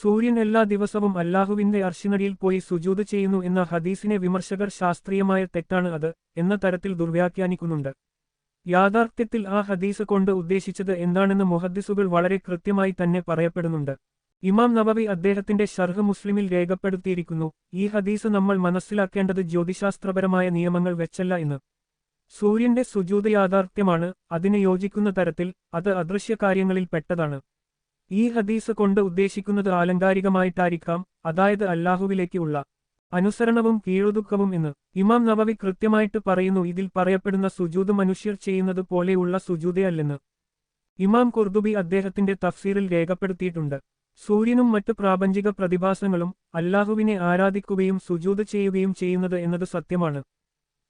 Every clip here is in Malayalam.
സൂര്യൻ എല്ലാ ദിവസവും അല്ലാഹുവിന്റെ അർശിനടിയിൽ പോയി സുജൂത് ചെയ്യുന്നു എന്ന ഹദീസിനെ വിമർശകർ ശാസ്ത്രീയമായ തെറ്റാണ് അത് എന്ന തരത്തിൽ ദുർവ്യാഖ്യാനിക്കുന്നുണ്ട്. യാഥാർത്ഥ്യത്തിൽ ആ ഹദീസ് കൊണ്ട് ഉദ്ദേശിച്ചത് എന്താണെന്ന് മുഹദ്ദിസുകൾ വളരെ കൃത്യമായി തന്നെ പറയപ്പെടുന്നുണ്ട്. ഇമാം നബവി അദ്ദേഹത്തിന്റെ ഷർഹ് മുസ്ലിമിൽ രേഖപ്പെടുത്തിയിരിക്കുന്നു ഈ ഹദീസ് നമ്മൾ മനസ്സിലാക്കേണ്ടത് ജ്യോതിശാസ്ത്രപരമായ നിയമങ്ങൾ വെച്ചല്ല എന്ന്. സൂര്യന്റെ സുജൂത യാഥാർത്ഥ്യമാണ് അതിന് യോജിക്കുന്ന തരത്തിൽ അത് അദൃശ്യ കാര്യങ്ങളിൽ പെട്ടതാണ്. ഈ ഹദീസ് കൊണ്ട് ഉദ്ദേശിക്കുന്നത് ആലങ്കാരികമായിട്ടായിരിക്കാം അതായത് അല്ലാഹുവിലേക്കുള്ള അനുസരണവും കീഴുതുക്കവും എന്ന്. ഇമാം നവവി കൃത്യമായിട്ട് പറയുന്നു ഇതിൽ പറയപ്പെടുന്ന സുജൂത് മനുഷ്യർ ചെയ്യുന്നത് പോലെയുള്ള സുജൂതയല്ലെന്ന് ഇമാം കുർദുബി അദ്ദേഹത്തിന്റെ തഫ്സീറിൽ രേഖപ്പെടുത്തിയിട്ടുണ്ട്. സൂര്യനും മറ്റ് പ്രാപഞ്ചിക പ്രതിഭാസങ്ങളും അല്ലാഹുവിനെ ആരാധിക്കുകയും സുജൂത് ചെയ്യുകയും ചെയ്യുന്നത് എന്നത് സത്യമാണ്.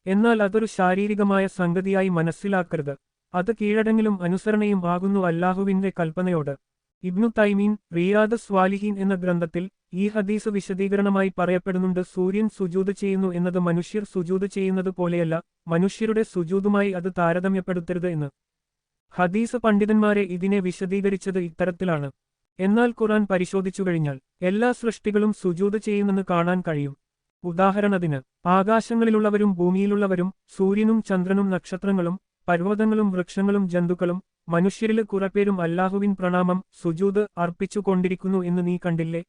എന്നാൽ അതൊരു ശാരീരികമായ സംഗതിയായി മനസ്സിലാക്കരുത്. അത് കീഴടങ്ങിലും അനുസരണയും ആകുന്നു അല്ലാഹുവിന്റെ കൽപ്പനയോട്. ഇബ്നു തൈമീൻ റിയാദ് സ്വാലിഹീൻ എന്ന ഗ്രന്ഥത്തിൽ ഈ ഹദീസ് വിശദീകരണമായി പറയപ്പെടുന്നുണ്ട്. സൂര്യൻ സുജൂത് ചെയ്യുന്നു എന്നത് മനുഷ്യർ സുജൂത് ചെയ്യുന്നത് പോലെയല്ല മനുഷ്യരുടെ സുജൂതുമായി അത് താരതമ്യപ്പെടുത്തരുത് എന്ന്. ഹദീസ് പണ്ഡിതന്മാരെ ഇതിനെ വിശദീകരിച്ചത് ഇത്തരത്തിലാണ്. എന്നാൽ ഖുറാൻ പരിശോധിച്ചു കഴിഞ്ഞാൽ എല്ലാ സൃഷ്ടികളും സുജൂത് ചെയ്യുന്നെന്ന് കാണാൻ കഴിയും. ഉദാഹരണത്തിന് ആകാശങ്ങളിലുള്ളവരും ഭൂമിയിലുള്ളവരും സൂര്യനും ചന്ദ്രനും നക്ഷത്രങ്ങളും പർവതങ്ങളും വൃക്ഷങ്ങളും ജന്തുക്കളും മനുഷ്യരിൽ കുറപ്പേരും അല്ലാഹുവിൻ പ്രണാമം സുജൂത് അർപ്പിച്ചുകൊണ്ടിരിക്കുന്നു എന്ന് നീ കണ്ടില്ലേ?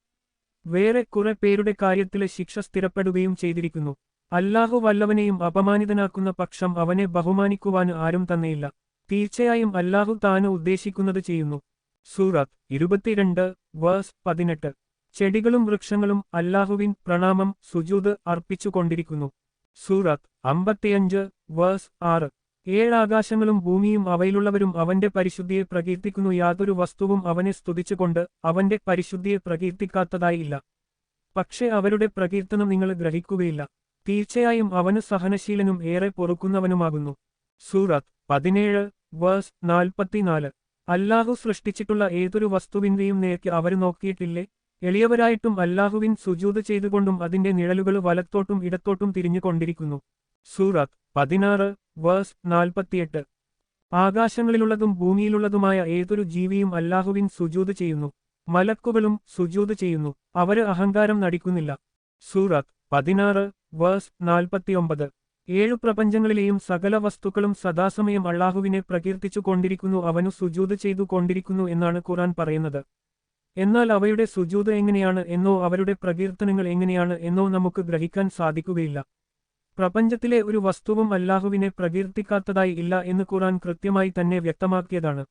വേറെ കുറെ പേരുടെ കാര്യത്തിലെ ശിക്ഷ സ്ഥിരപ്പെടുകയും ചെയ്തിരിക്കുന്നു. അല്ലാഹു വല്ലവനെയും അപമാനിതനാക്കുന്ന പക്ഷം അവനെ ബഹുമാനിക്കുവാൻ ആരും തന്നെയില്ല. തീർച്ചയായും അല്ലാഹു താന് ഉദ്ദേശിക്കുന്നത് ചെയ്യുന്നു. സൂറത്ത് ഇരുപത്തിരണ്ട് വേഴ്സ് പതിനെട്ട്. ചെടികളും വൃക്ഷങ്ങളും അല്ലാഹുവിൻ പ്രണാമം സുജൂത് അർപ്പിച്ചുകൊണ്ടിരിക്കുന്നു. സൂറത്ത് അമ്പത്തിയഞ്ച് വേഴ്സ് ആറ്. ഏഴാകാശങ്ങളും ഭൂമിയും അവയിലുള്ളവരും അവന്റെ പരിശുദ്ധിയെ പ്രകീർത്തിക്കുന്നു. യാതൊരു വസ്തുവും അവനെ സ്തുതിച്ചുകൊണ്ട് അവന്റെ പരിശുദ്ധിയെ പ്രകീർത്തിക്കാത്തതായില്ല പക്ഷെ അവരുടെ പ്രകീർത്തനം നിങ്ങൾ ഗ്രഹിക്കുകയില്ല. തീർച്ചയായും അവന് സഹനശീലനും ഏറെ പൊറുക്കുന്നവനുമാകുന്നു. സൂറത്ത് പതിനേഴ് വേഴ്സ് നാൽപ്പത്തിനാല്. അല്ലാഹു സൃഷ്ടിച്ചിട്ടുള്ള ഏതൊരു വസ്തുവിന്റെയും നേർക്ക് അവർ നോക്കിയിട്ടില്ലേ? എളിയവരായിട്ടും അല്ലാഹുവിൻ സുജൂത് ചെയ്തുകൊണ്ടും അതിന്റെ നിഴലുകൾ വലത്തോട്ടും ഇടത്തോട്ടും തിരിഞ്ഞുകൊണ്ടിരിക്കുന്നു. സൂറത്ത് പതിനാറ് വേഴ്സ് നാൽപ്പത്തിയെട്ട്. ആകാശങ്ങളിലുള്ളതും ഭൂമിയിലുള്ളതുമായ ഏതൊരു ജീവിയും അല്ലാഹുവിൻ സുജൂത് ചെയ്യുന്നു. മലക്കുകളും സുജൂത് ചെയ്യുന്നു. അവർ അഹങ്കാരം നടിക്കുന്നില്ല. സൂറത്ത് പതിനാറ് വേഴ്സ് നാൽപ്പത്തിയൊമ്പത്. ഏഴു പ്രപഞ്ചങ്ങളിലെയും സകല വസ്തുക്കളും സദാസമയം അള്ളാഹുവിനെ പ്രകീർത്തിച്ചു കൊണ്ടിരിക്കുന്നു അവനു സുജൂത് ചെയ്തു കൊണ്ടിരിക്കുന്നു എന്നാണ് ഖുറാൻ പറയുന്നത്. എന്നാൽ അവയുടെ സുജൂത് എങ്ങനെയാണ് എന്നോ അവരുടെ പ്രകീർത്തനങ്ങൾ എങ്ങനെയാണ് എന്നോ നമുക്ക് ഗ്രഹിക്കാൻ സാധിക്കുകയില്ല. പ്രപഞ്ചത്തിലെ ഒരു വസ്തുവും അല്ലാഹുവിനെ പ്രകീർത്തിക്കാത്തതായി ഇല്ല എന്ന് ഖുറാൻ കൃത്യമായി തന്നെ വ്യക്തമാക്കിയതാണ്.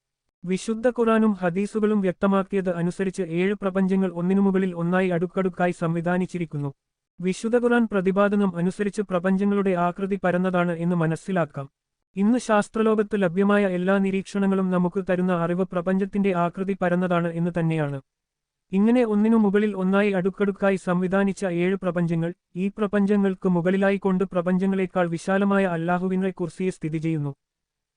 വിശുദ്ധ ഖുറാനും ഹദീസുകളും വ്യക്തമാക്കിയത് അനുസരിച്ച് ഏഴ് പ്രപഞ്ചങ്ങൾ ഒന്നിനു മുകളിൽ ഒന്നായി അടുക്കടുക്കായി സംവിധാനിച്ചിരിക്കുന്നു. വിശുദ്ധ ഖുറാൻ പ്രതിപാദനം അനുസരിച്ച് പ്രപഞ്ചങ്ങളുടെ ആകൃതി പരന്നതാണ് എന്ന് മനസ്സിലാക്കാം. ഇന്ന് ശാസ്ത്രലോകത്ത് ലഭ്യമായ എല്ലാ നിരീക്ഷണങ്ങളും നമുക്ക് തരുന്ന അറിവ് പ്രപഞ്ചത്തിന്റെ ആകൃതി പരന്നതാണ് എന്ന് തന്നെയാണ്. ഇങ്ങനെ ഒന്നിനു മുകളിൽ ഒന്നായി അടുക്കടുക്കായി സംവിധാനിച്ച ഏഴ് പ്രപഞ്ചങ്ങൾ ഈ പ്രപഞ്ചങ്ങൾക്ക് മുകളിലായി കൊണ്ട് പ്രപഞ്ചങ്ങളെക്കാൾ വിശാലമായ അല്ലാഹുവിനെ കുർസിയെ സ്ഥിതി ചെയ്യുന്നു.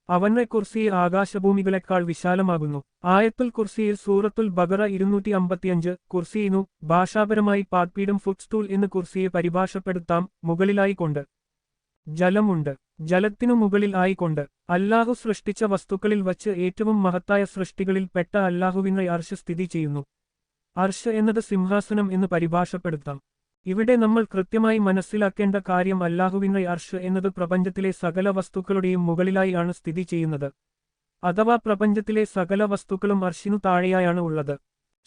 അവന്റെ കുർസിയെ ആകാശഭൂമികളെക്കാൾ വിശാലമാകുന്നു. ആയത്തുൽ കുർസിയിൽ സൂറത്തുൽ ബഗറ ഇരുന്നൂറ്റി അമ്പത്തിയഞ്ച് കുർസിയിനു ഭാഷാപരമായി പാത്പീഠം ഫുട്സ്റ്റൂൾ എന്ന് കുർസിയെ പരിഭാഷപ്പെടുത്താം മുകളിലായി കൊണ്ട്. ജലമുണ്ട്. ജലത്തിനു മുകളിൽ ആയിക്കൊണ്ട് അല്ലാഹു സൃഷ്ടിച്ച വസ്തുക്കളിൽ വച്ച് ഏറ്റവും മഹത്തായ സൃഷ്ടികളിൽ പെട്ട അല്ലാഹുവിനെ അർഷ സ്ഥിതി ചെയ്യുന്നു. അർഷ് എന്നത് സിംഹാസനം എന്ന് പരിഭാഷപ്പെടുത്താം. ഇവിടെ നമ്മൾ കൃത്യമായി മനസ്സിലാക്കേണ്ട കാര്യം അല്ലാഹുവിന്റെ അർഷ് എന്നത് പ്രപഞ്ചത്തിലെ സകല വസ്തുക്കളുടെയും മുകളിലായി ആണ് സ്ഥിതി ചെയ്യുന്നത്. അഥവാ പ്രപഞ്ചത്തിലെ സകല വസ്തുക്കളും അർഷിനു താഴെയായാണ് ഉള്ളത്.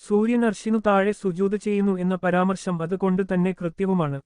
സൂര്യൻ അർഷിനു താഴെ സുജൂത് ചെയ്യുന്നു എന്ന പരാമർശം അതുകൊണ്ട് തന്നെ കൃത്യവുമാണ്.